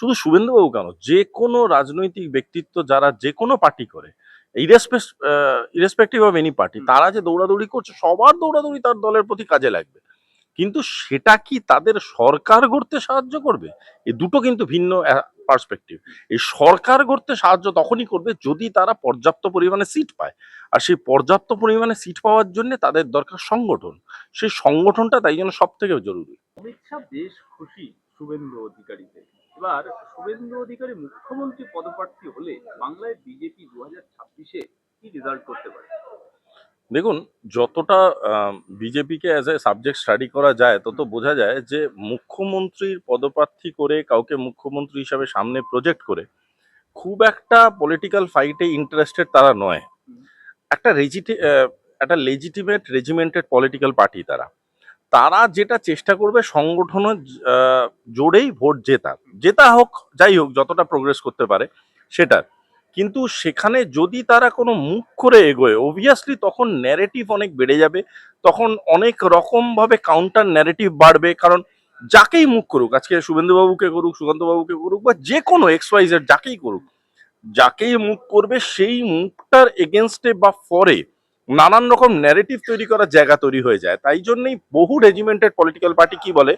শুধু শুভেন্দুবাবু কেন? যে কোনো রাজনৈতিক ব্যক্তিত্ব যারা যে কোনো পার্টি করে ইরেসপেক্টিভ অফ এনি পার্টি তারা যে দৌড়াদৌড়ি করছে সবার দৌড়াদৌড়ি তার দলের প্রতি কাজে লাগবে। কিন্তু সেটা কি তাদের সরকার গড়তে সাহায্য করবে? এই দুটো কিন্তু ভিন্ন পার্সপেক্টিভ এই সরকার গড়তে সাহায্য তখনই করবে যদি তারা পর্যাপ্ত পরিমাণে সিট পায়। আর সেই পর্যাপ্ত পরিমাণে সিট পাওয়ার জন্য তাদের দরকার সংগঠন। সেই সংগঠনটা তাই জন্য সব থেকে জরুরি। অমিত শাহ বেশ খুশি। শুভেন্দু অধিকারীতে এবার শুভেন্দু অধিকারী মুখ্যমন্ত্রী পদপ্রার্থী হলে বাংলায় বিজেপি দু হাজার ছাব্বিশে কি রেজাল্ট করতে পারে? দেখুন যতটা বিজেপিকে অ্যাজ এ সাবজেক্ট স্টাডি করা যায় তত বোঝা যায় যে মুখ্যমন্ত্রীর পদপ্রার্থী করে কাউকে মুখ্যমন্ত্রী হিসাবে সামনে প্রজেক্ট করে খুব একটা পলিটিক্যাল ফাইটে ইন্টারেস্টেড তারা নয়। একটা রেজিটি একটা লেজিটিমেট রেজিমেন্টেড পলিটিক্যাল পার্টি তারা। তারা যেটা চেষ্টা করবে সংগঠনের জোরেই ভোট জেতা। জেতা হোক, যাই হোক, যতটা প্রোগ্রেস করতে পারে, সেটা। কিন্তু সেখানে যদি তারা কোনো মুখ করে এগোয় অবভিয়াসলি তখন ন্যারেটিভ অনেক বেড়ে যাবে, তখন অনেক রকমভাবে কাউন্টার ন্যারেটিভ বাড়বে, কারণ যাকেই মুখ করুক, আজকে শুভেন্দুবাবুকে করুক, সুকান্তবাবুকে করুক, বা যে কোনো এক্স ওয়াইজের যাকেই করুক, যাকেই মুখ করবে, সেই মুখটার এগেনস্টে বা ফরে নানান রকম ন্যারেটিভ তৈরি করার জায়গা তৈরি হয়ে যায়। তাই জন্যই বহু রেজিমেন্টেড পলিটিক্যাল পার্টি কি বলে?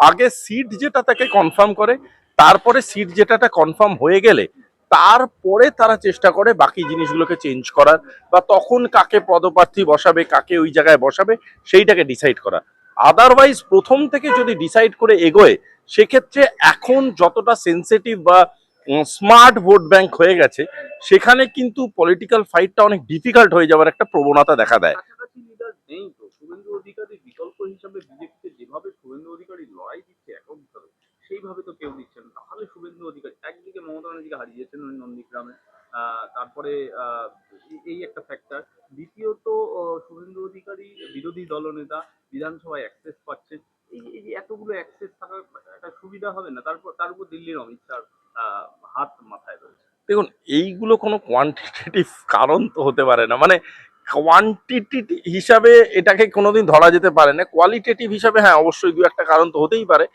আগে সিট যেটা তাকে কনফার্ম করে, তারপরে সিট যেটাটা কনফার্ম হয়ে গেলে, তারপরে তারা চেষ্টা করে বাকি জিনিসগুলোকে চেঞ্জ করার বা তখন কাকে পদপ্রার্থী বসাবে, কাকে ওই জায়গায় বসাবে, সেইটাকে ডিসাইড করা। আদারওয়াইজ প্রথম থেকে যদি ডিসাইড করে এগোয়, সেক্ষেত্রে এখন যতটা সেন্সিটিভ বা স্মার্ট ভোট ব্যাংক হয়ে গেছে সেখানে কিন্তু পলিটিক্যাল ফাইটটা অনেক ডিফিকাল্ট হয়ে যাওয়ার একটা প্রবণতা দেখা দেয়। মমতা হারিয়েছেন তারপরে এই- একটা ফ্যাক্টর দ্বিতীয়ত অধিকারী বিরোধী দলনেতা বিধানসভায় অ্যাক্সেস পাচ্ছেন এই এতগুলো অ্যাক্সেস থাকার একটা সুবিধা হবে না। তারপর তার উপর দিল্লির অমিত আহ, হাত মাথায় রয়েছে। দেখুন, এইগুলো কোনো কোয়ান্টিটেটিভ কারণ তো হতে পারে না। মানে কোয়ান্টিটি হিসাবে এটাকে কোনোদিন ধরা যেতে পারে না। কোয়ালিটেটিভ হিসাবে হ্যাঁ অবশ্যই দু একটা কারণ তো হতেই পারে।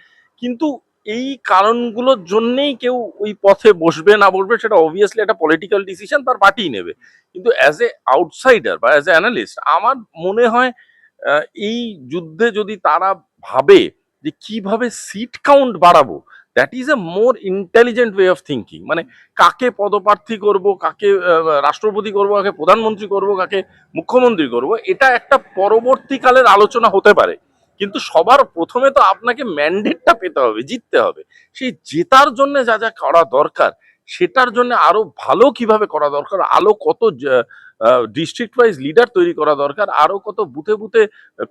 কিন্তু এই কারণগুলোর জন্যেই কেউ ওই পথে বসবে না বসবে, সেটা অবভিয়াসলি একটা পলিটিক্যাল ডিসিশন তার পার্টি নেবে। কিন্তু অ্যাজ এ আউটসাইডার বা অ্যাজ এ অ্যানালিস্ট আমার মনে হয় এই যুদ্ধে যদি তারা ভাবে যে কীভাবে সিট কাউন্ট বাড়াবো that is a more intelligent way of thinking মানে কাকে পদপ্রার্থী করব, কাকে রাষ্ট্রপতি করব, কাকে প্রধানমন্ত্রী করব, কাকে মুখ্যমন্ত্রী করব, এটা একটা পরবর্তীকালের আলোচনা হতে পারে। কিন্তু সবার প্রথমে তো আপনাকে ম্যান্ডেটটা পেতে হবে, জিততে হবে। সেই জেতার জন্য যা যা করা দরকার, সেটার জন্য আরও ভালো কীভাবে করা দরকার, আলো কত ডিস্ট্রিক্ট ওয়াইজ লিডার তৈরি করা দরকার আরও কত বুথে বুথে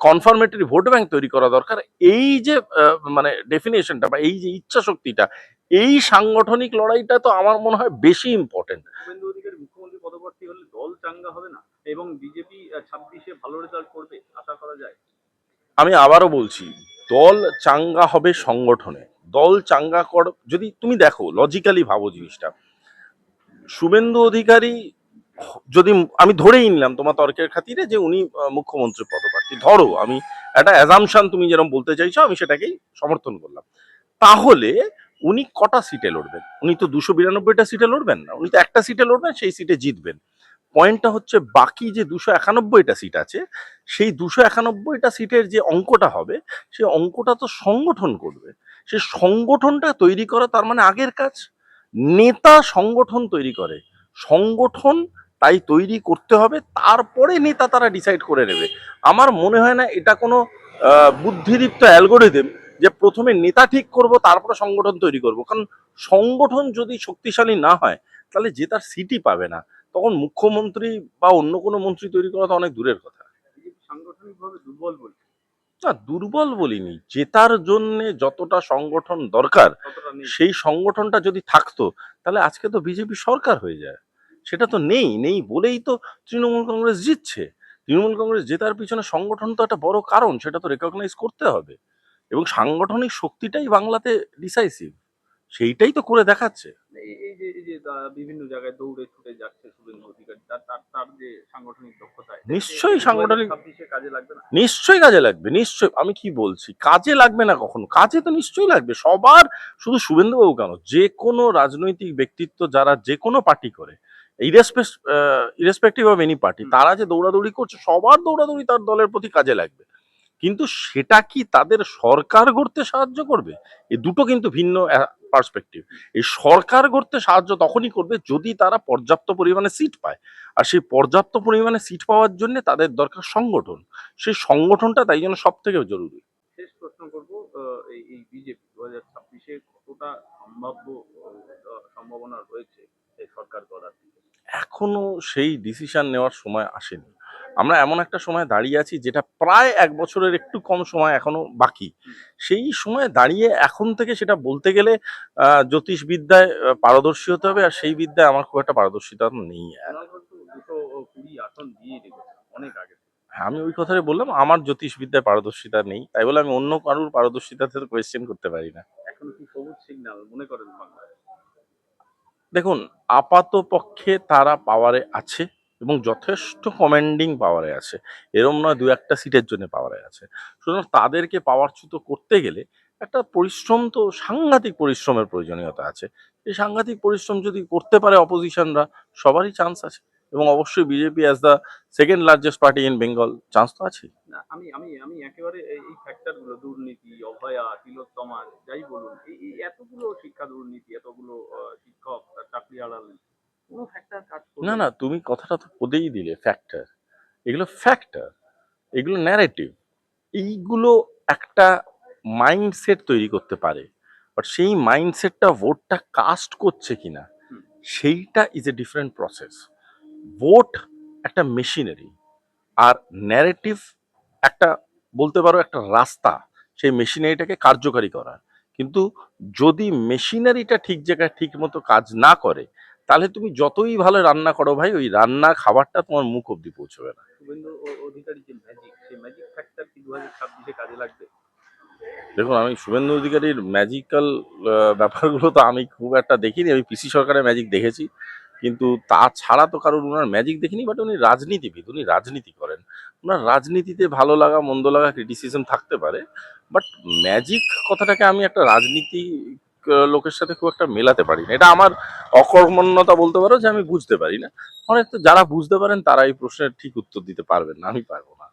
কনফার্মেটরি ভোট ব্যাংক তৈরি করা দরকার এই যে মানে ডেফিনেশনটা বা এই যে ইচ্ছা শক্তিটা এই সাংগঠনিক লড়াইটা তো আমার মনে হয় বেশি ইম্পর্টেন্ট মুখ্যমন্ত্রী পদপ্রার্থী হলে দল চাঙ্গা হবে না? এবং বিজেপি ছাব্বিশে ভালো রেজাল্ট করবে আশা করা যায়? আমি আবারও বলছি দল চাঙ্গা হবে সংগঠনে। দল চাঙ্গা কর যদি তুমি দেখো লজিক্যালি ভাবো জিনিসটা। শুভেন্দু অধিকারী যদি আমি ধরেই নিলাম তোমার তর্কের খাতিরে যে উনি মুখ্যমন্ত্রী পদপ্রার্থী। ধরো, আমি একটা অ্যাজামশন তুমি যেরকম বলতে চাইছো, আমি সেটাকেই সমর্থন করলাম। তাহলে উনি কটা সিটে লড়বেন? উনি তো দুশো বিরানব্বইটা সিটে লড়বেন না। উনি তো একটা সিটে লড়বেন, সেই সিটে জিতবেন। পয়েন্টটা হচ্ছে বাকি যে দুশো একানব্বইটা সিট আছে, সেই দুশো একানব্বইটা সিটের যে অঙ্কটা হবে সেই অঙ্কটা তো সংগঠন করবে। সে সংগঠনটা তৈরি করা তার মানে আগের কাজ। নেতা সংগঠন তৈরি করে। সংগঠন তাই তৈরি করতে হবে তারপরে নেতা তারা ডিসাইড করে নেবে। আমার মনে হয় না এটা কোনো বুদ্ধিদীপ্ত অ্যালগোরিদম যে প্রথমে নেতা ঠিক করব তারপরে সংগঠন তৈরি করব। কারণ সংগঠন যদি শক্তিশালী না হয় তাহলে যে তার সিটই পাবে না। তখন মুখ্যমন্ত্রী বা অন্য কোনো মন্ত্রী তৈরি করা তো অনেক দূরের কথা। সাংগঠনিকভাবে দুর্বল না দুর্বল বলিনি। জেতার জন্য যতটা সংগঠন দরকার সেই সংগঠনটা যদি থাকতো তাহলে আজকে তো বিজেপি সরকার হয়ে যায়। সেটা তো নেই নেই বলেই তো তৃণমূল কংগ্রেস জিতছে। তৃণমূল কংগ্রেস জেতার পিছনে সংগঠন তো একটা বড় কারণ, সেটা তো রেকগনাইজ করতে হবে। এবং সাংগঠনিক শক্তিটাই বাংলাতে ডিসাইসিভ সেইটাই তো করে দেখাচ্ছে। এই যে বিভিন্ন জায়গায় দৌড়ে ছুটে যাচ্ছে অধিকারী তার তার তার যে সাংগঠনিক দক্ষতা এটা নিশ্চয়ই সাংগঠনিক- ছাব্বিশে কাজে লাগবে না। নিশ্চয়ই কাজে লাগবে নিশ্চয়ই। আমি কি বলছি? কাজে লাগবে না কখনো? কাজে তো নিশ্চয়ই লাগবে। সবার শুধু শুভেন্দুবাবু কেন? যে কোনো রাজনৈতিক ব্যক্তিত্ব যারা যে কোনো পার্টি করে ইরেসপেক্টিভ অফ এনি পার্টি তারা যে দৌড়াদৌড়ি করছে সবার দৌড়াদৌড়ি তার দলের প্রতি কাজে লাগবে। কিন্তু সেটা কি তাদের সরকার গড়তে সাহায্য করবে? এই দুটো কিন্তু ভিন্ন পার্সপেক্টিভ এই সরকার গড়তে সাহায্য তখনই করবে যদি তারা পর্যাপ্ত পরিমাণে সিট পায়। আর সেই পর্যাপ্ত পরিমাণে সিট পাওয়ার জন্য তাদের দরকার সংগঠন। সেই সংগঠনটা তাই জন্য সব থেকে জরুরি। শেষ প্রশ্ন করব এই এই বিজেপি দু হাজার ছাব্বিশে কতটা সম্ভাব্য সম্ভাবনা রয়েছে এই সরকার গড়ার এখনও সেই ডিসিশন নেওয়ার সময় আসেনি। আমরা এমন একটা সময় দাঁড়িয়ে আছি যেটা প্রায় এক বছরের একটু কম সময় এখনও বাকি। সেই সময় দাঁড়িয়ে এখন থেকে সেটা বলতে গেলে জ্যোতিষবিদ্যায় পারদর্শী হতে হবে আর সেই বিদ্যায় আমার খুব একটা পারদর্শিতা নেই। অনেক আগে হ্যাঁ, আমি ওই কথাই বললাম আমার জ্যোতিষবিদ্যায় পারদর্শিতা নেই। তাই বলে আমি অন্য কারোর পারদর্শিতাতে কোয়েশ্চেন করতে পারি না। এখন কি সবুজ সিগন্যাল মনে করেন দেখুন আপাত পক্ষে তারা পাওয়ারে আছে। এবং যথেষ্ট কমান্ডিং পাওয়ারে আছে। এরম নয়, দু একটা সিটের জন্য পাওয়ারে আছে। সুতরাং তাদেরকে পাওয়ারচ্যুত করতে গেলে একটা পরিশ্রম তো, সাংঘাতিক পরিশ্রমের প্রয়োজনীয়তা আছে। এই সাংঘাতিক পরিশ্রম যদি করতে পারে অপোজিশনরা সবারই চান্স আছে। এবং অবশ্যই BJP as the second largest party in Bengal chance তো আছে না, আমি আমি আমি একেবারে এই এই ফ্যাক্টর দুর্নীতি, অভয়া, তিলোত্তমা, যাই বলুন, এই এতগুলো শিক্ষা দুর্নীতি, এতগুলো শিক্ষক চাকরি আড়ালেন কোনো ফ্যাক্টর কাজ না না। তুমি কথাটা তো পদেই দিলে ফ্যাক্টর এগুলো ফ্যাক্টর এগুলো ন্যারেটিভ এইগুলো একটা মাইন্ডসেট তৈরি করতে পারে। বাট সেই মাইন্ডসেটটা ভোটটা কাস্ট করছে কিনা। সেইটা is a different process vote একটা মেশিনারি আর ন্যারেটিভ একটা বলতে পারো একটা রাস্তা সেই মেশিনারিটাকে কার্যকারী করার। কিন্তু যদি মেশিনারিটা ঠিক জায়গায় ঠিক মতো কাজ না করে তাহলে তুমি যতই ভালো রান্না করো ভাই ওই রান্না খাবারটা তোমার মুখ অব্দি পৌঁছবে না। দেখুন আমি শুভেন্দু অধিকারীর ম্যাজিক্যাল ব্যাপারগুলো তো আমি খুব একটা দেখিনি। আমি পিসি সরকারের ম্যাজিক দেখেছি। কিন্তু তাছাড়া তো কারোর ওনার ম্যাজিক দেখিনি বাট উনি রাজনীতিবিদ উনি রাজনীতি করেন। ওনার রাজনীতিতে ভালো লাগা মন্দ লাগা ক্রিটিসিজম থাকতে পারে। বাট ম্যাজিক কথাটাকে আমি একটা রাজনীতি লোকের সাথে খুব একটা মেলাতে পারি না এটা আমার অকর্মণ্যতা বলতে পারো যে আমি বুঝতে পারি না। অনেক তো যারা বুঝতে পারেন তারা এই প্রশ্নের ঠিক উত্তর দিতে পারবেন না, আমি পারব না।